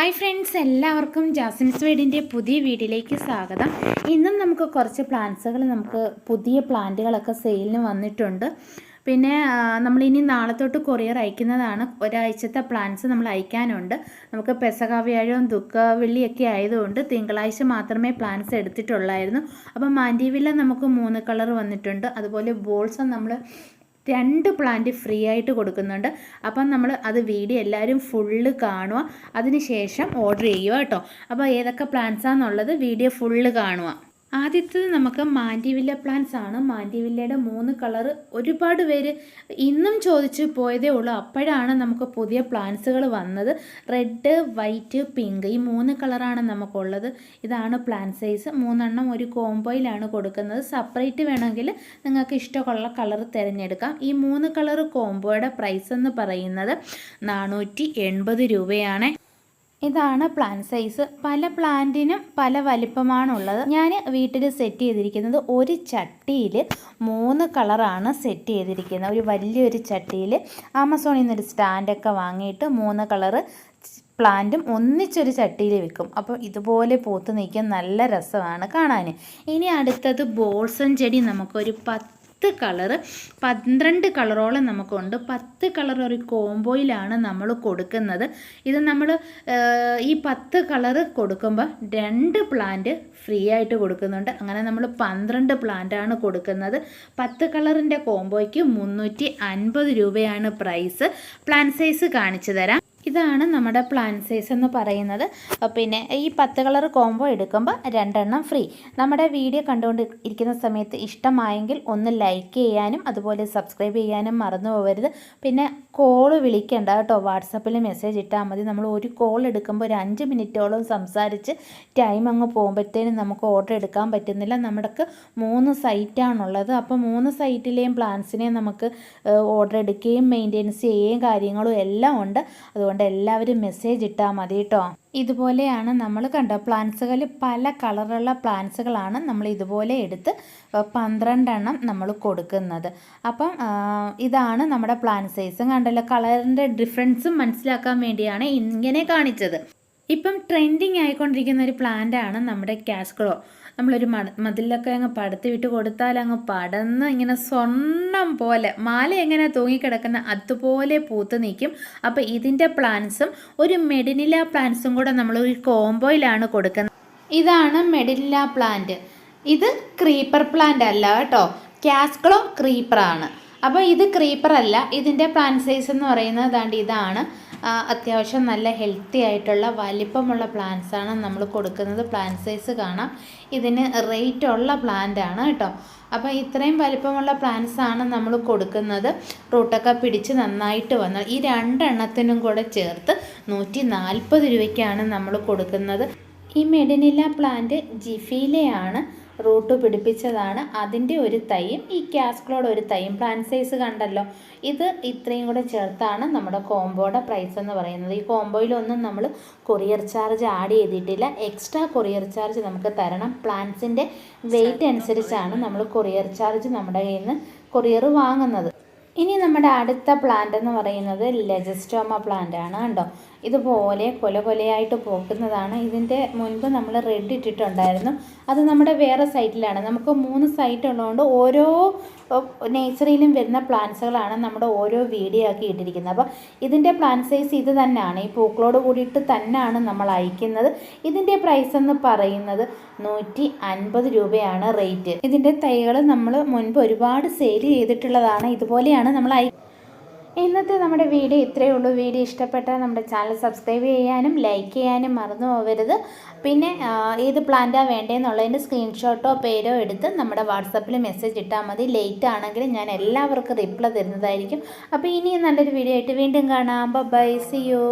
Hi friends എല്ലാവർക്കും ജാസിൻസ് വീടിന്റെ പുതിയ വീഡിയോയിലേക്ക് സ്വാഗതം. ഇന്നും നമുക്ക് കുറച്ച് പ്ലാന്റ്സുകൾ നമുക്ക് പുതിയ പ്ലാന്റുകളൊക്കെ സെയിലിന് വന്നിട്ടുണ്ട്. പിന്നെ നമ്മളിനി നാളെ തൊട്ട് കൊറിയർ അയക്കുന്നതാണ്. ഒരാഴ്ചത്തെ പ്ലാന്റ്സ് നമ്മൾ അയക്കാനുണ്ട്. നമുക്ക് പെസക വ്യാഴവും ദുഃഖ വെള്ളിയൊക്കെ ആയതുകൊണ്ട് തിങ്കളാഴ്ച മാത്രമേ പ്ലാന്റ്സ് എടുത്തിട്ടുള്ളായിരുന്നു. അപ്പം മാൻഡീവില്ല നമുക്ക് മൂന്ന് കളർ വന്നിട്ടുണ്ട്. അതുപോലെ ബോൾസും നമ്മൾ രണ്ട് പ്ലാന്റ് ഫ്രീ ആയിട്ട് കൊടുക്കുന്നുണ്ട്. അപ്പം നമ്മൾ അത് വീഡിയോ എല്ലാവരും ഫുള്ള് കാണുക. അതിന് ശേഷം ഓർഡർ ചെയ്യുക കേട്ടോ. അപ്പോൾ ഏതൊക്കെ പ്ലാന്റ്സാണെന്നുള്ളത് വീഡിയോ ഫുള്ള് കാണുക. ആദ്യത്തേത് നമുക്ക് മാൻഡിവില്ല പ്ലാന്റ്സ് ആണ്. മാൻഡിവില്ലയുടെ മൂന്ന് കളർ ഒരുപാട് പേര് ഇന്നും ചോദിച്ച് പോയതേ ഉള്ളൂ. അപ്പോഴാണ് നമുക്ക് പുതിയ പ്ലാന്റ്സുകൾ വന്നത്. റെഡ് വൈറ്റ് പിങ്ക് ഈ മൂന്ന് കളറാണ് നമുക്കുള്ളത്. ഇതാണ് പ്ലാന്റ് സൈസ്. മൂന്നെണ്ണം ഒരു കോംബോയിലാണ് കൊടുക്കുന്നത്. സെപ്പറേറ്റ് വേണമെങ്കിൽ നിങ്ങൾക്ക് ഇഷ്ടമുള്ള കളർ തിരഞ്ഞെടുക്കാം. ഈ മൂന്ന് കളർ കോംബോയുടെ പ്രൈസ് എന്ന് പറയുന്നത് നാനൂറ്റി രൂപയാണ്. ഇതാണ് പ്ലാന്റ് സൈസ് പല പ്ലാന്റിനും പല വലിപ്പമാണുള്ളത്. ഞാൻ വീട്ടിൽ സെറ്റ് ചെയ്തിരിക്കുന്നത് ഒരു ചട്ടിയിൽ മൂന്ന് കളറാണ് സെറ്റ് ചെയ്തിരിക്കുന്നത്. ഒരു വലിയൊരു ചട്ടിയിൽ ആമസോണിൽ നിന്നൊരു സ്റ്റാൻഡൊക്കെ വാങ്ങിയിട്ട് മൂന്ന് കളറ് പ്ലാന്റും ഒന്നിച്ചൊരു ചട്ടിയിൽ വെക്കും. അപ്പോൾ ഇതുപോലെ പൂത്ത് നിൽക്കാൻ നല്ല രസമാണ് കാണാൻ ഇനി അടുത്തത് ബോൾസൺ ചെടി നമുക്കൊരു പത്ത് പത്ത് കളറ് പന്ത്രണ്ട് കളറോളം നമുക്കുണ്ട്. പത്ത് കളർ ഒരു കോംബോയിലാണ് നമ്മൾ കൊടുക്കുന്നത്. ഇത് നമ്മൾ ഈ പത്ത് കളറ് കൊടുക്കുമ്പോൾ രണ്ട് പ്ലാന്റ് ഫ്രീ ആയിട്ട് കൊടുക്കുന്നുണ്ട്. അങ്ങനെ നമ്മൾ പന്ത്രണ്ട് പ്ലാന്റാണ് കൊടുക്കുന്നത്. പത്ത് കളറിന്റെ കോംബോയ്ക്ക് മുന്നൂറ്റി അൻപത് രൂപയാണ് പ്രൈസ് പ്ലാൻ സൈസ് കാണിച്ചു തരാം. ഇതാണ് നമ്മുടെ പ്ലാൻ സൈസ് എന്ന് പറയുന്നത്. പിന്നെ ഈ പത്ത് കളർ കോംബോ എടുക്കുമ്പോൾ രണ്ടെണ്ണം ഫ്രീ നമ്മുടെ വീഡിയോ കണ്ടുകൊണ്ട് ഇരിക്കുന്ന സമയത്ത് ഇഷ്ടമായെങ്കിൽ ഒന്ന് ലൈക്ക് ചെയ്യാനും അതുപോലെ സബ്സ്ക്രൈബ് ചെയ്യാനും മറന്നു പോകരുത്. പിന്നെ കോൾ വിളിക്കേണ്ട കേട്ടോ. വാട്സപ്പിൽ മെസ്സേജ് ഇട്ടാൽ മതി. നമ്മൾ ഒരു കോൾ എടുക്കുമ്പോൾ ഒരു അഞ്ച് മിനിറ്റോളം സംസാരിച്ച് ടൈം അങ്ങ് പോകുമ്പോഴത്തേനും നമുക്ക് ഓർഡർ എടുക്കാൻ പറ്റുന്നില്ല. നമ്മുടെ മൂന്ന് സൈറ്റാണുള്ളത് അപ്പോൾ മൂന്ന് സൈറ്റിലെയും പ്ലാൻസിനെ നമുക്ക് ഓർഡർ എടുക്കുകയും മെയിന്റെനൻസ് ചെയ്യുകയും കാര്യങ്ങളും എല്ലാം ഉണ്ട്. അതുകൊണ്ട് എല്ലാവരും മെസ്സേജ് ഇട്ടാൽ മതി കേട്ടോ ഇതുപോലെയാണ് നമ്മൾ കണ്ട പ്ലാന്റ്സുകൾ പല കളറുള്ള പ്ലാന്റ്സുകളാണ് നമ്മൾ ഇതുപോലെ എടുത്ത് പന്ത്രണ്ടെണ്ണം നമ്മൾ കൊടുക്കുന്നത്. അപ്പം ഇതാണ് നമ്മുടെ പ്ലാന്റ് സൈസും കണ്ടല്ലോ കളറിന്റെ ഡിഫറൻസും മനസ്സിലാക്കാൻ വേണ്ടിയാണ് ഇങ്ങനെ കാണിച്ചത്. ഇപ്പം ട്രെൻഡിങ് ആയിക്കൊണ്ടിരിക്കുന്ന ഒരു പ്ലാന്റാണ് നമ്മുടെ കാസ്ക്ലോ നമ്മളൊരു മട മതിലൊക്കെ അങ്ങ് പടത്തി വിട്ട് കൊടുത്താൽ അങ്ങ് പടന്ന് ഇങ്ങനെ സ്വർണം പോലെ മാല എങ്ങനെ തൂങ്ങിക്കിടക്കുന്ന അതുപോലെ പൂത്ത് നിൽക്കും. അപ്പോൾ ഇതിന്റെ പ്ലാന്റ്സും ഒരു മെഡിനില പ്ലാന്റ്സും കൂടെ നമ്മൾ ഒരു കോംബോയിലാണ് കൊടുക്കുന്നത്. ഇതാണ് മെഡിനില പ്ലാന്റ് ഇത് ക്രീപ്പർ പ്ലാന്റ് അല്ല കേട്ടോ. കാസ്ക്ലോ ക്രീപ്പറാണ് അപ്പോൾ ഇത് ക്രീപ്പർ അല്ല. ഇതിന്റെ പ്ലാന്റ് സൈസ് എന്ന് പറയുന്നത് ഇതാണ്. അത്യാവശ്യം നല്ല ഹെൽത്തി ആയിട്ടുള്ള വലിപ്പമുള്ള പ്ലാന്റ്സാണ് നമ്മൾ കൊടുക്കുന്നത്. പ്ലാന്റ് സൈസ് കാണാം. ഇതിന് റേറ്റ് ഉള്ള പ്ലാന്റ് ആണ് കേട്ടോ. അപ്പോൾ ഇത്രയും വലിപ്പമുള്ള പ്ലാന്റ്സ് ആണ് നമ്മൾ കൊടുക്കുന്നത്. റൂട്ടൊക്കെ പിടിച്ച് നന്നായിട്ട് വന്ന ഈ രണ്ടെണ്ണത്തിനും കൂടെ ചേർത്ത് നൂറ്റി നാൽപ്പത് രൂപയ്ക്കാണ് നമ്മൾ കൊടുക്കുന്നത്. ഈ മെഡിനില പ്ലാന്റ് ജിഫിയിലെയാണ് റൂട്ട് പിടിപ്പിച്ചതാണ്. അതിന്റെ ഒരു തൈയും ഈ കാസ്ക്ലോഡ് ഒരു തൈയും പ്ലാന്റ് സൈസ് കണ്ടല്ലോ. ഇത് ഇത്രയും കൂടെ ചേർത്താണ് നമ്മുടെ കോംബോയുടെ പ്രൈസ് എന്ന് പറയുന്നത്. ഈ കോംബോയിലൊന്നും നമ്മൾ കൊറിയർ ചാർജ് ആഡ് ചെയ്തിട്ടില്ല. എക്സ്ട്രാ കൊറിയർ ചാർജ് നമുക്ക് തരണം. പ്ലാന്റ്സിന്റെ വെയിറ്റ് അനുസരിച്ചാണ് നമ്മൾ കൊറിയർ ചാർജ് നമ്മുടെ കയ്യിൽ നിന്ന് കൊറിയർ വാങ്ങുന്നത്. ഇനി നമ്മുടെ അടുത്ത പ്ലാന്റ് എന്ന് പറയുന്നത് ലെജസ്റ്റോമ പ്ലാന്റ് ആണ് കണ്ടോ? ഇതുപോലെ കൊല കൊലയായിട്ട് പോക്കുന്നതാണ്. ഇതിന്റെ മുൻപ് നമ്മൾ റെഡ് ഇട്ടിട്ടുണ്ടായിരുന്നു. അത് നമ്മുടെ വേറെ സൈറ്റിലാണ് നമുക്ക് മൂന്ന് സൈറ്റ് ഉള്ളതുകൊണ്ട് ഓരോ നേച്ചറിയിലും വരുന്ന പ്ലാന്റ്സുകളാണ് നമ്മുടെ ഓരോ വീഡിയോ ആക്കി ഇട്ടിരിക്കുന്നത്. അപ്പോൾ ഇതിന്റെ പ്ലാന്റ് സൈസ് ഇത് തന്നെയാണ്. ഈ പൂക്കളോട് കൂടിയിട്ട് തന്നെയാണ് നമ്മൾ അയക്കുന്നത്. ഇതിന്റെ പ്രൈസ് എന്ന് പറയുന്നത് നൂറ്റി അൻപത് രൂപയാണ് റേറ്റ് ഇതിന്റെ തൈകൾ നമ്മൾ മുൻപ് ഒരുപാട് സെയിൽ ചെയ്തിട്ടുള്ളതാണ്. ഇതുപോലെയാണ് നമ്മൾ അയ ഇന്നത്തെ നമ്മുടെ വീഡിയോ ഇത്രയേ ഉള്ളൂ. വീഡിയോ ഇഷ്ടപ്പെട്ടാൽ നമ്മുടെ ചാനൽ സബ്സ്ക്രൈബ് ചെയ്യാനും ലൈക്ക് ചെയ്യാനും മറന്നു പോകരുത്. പിന്നെ ഏത് പ്ലാന്റാണ് വേണ്ടതെന്നുള്ളതിന്റെ സ്ക്രീൻഷോട്ടോ പേരോ എടുത്ത് നമ്മുടെ വാട്സപ്പിൽ മെസ്സേജ് ഇട്ടാൽ മതി. ലേറ്റ് ആണെങ്കിലും ഞാൻ എല്ലാവർക്കും റിപ്ലൈ തരുന്നതായിരിക്കും. അപ്പോൾ ഇനിയും നല്ലൊരു വീഡിയോ ആയിട്ട് വീണ്ടും കാണാം. By C U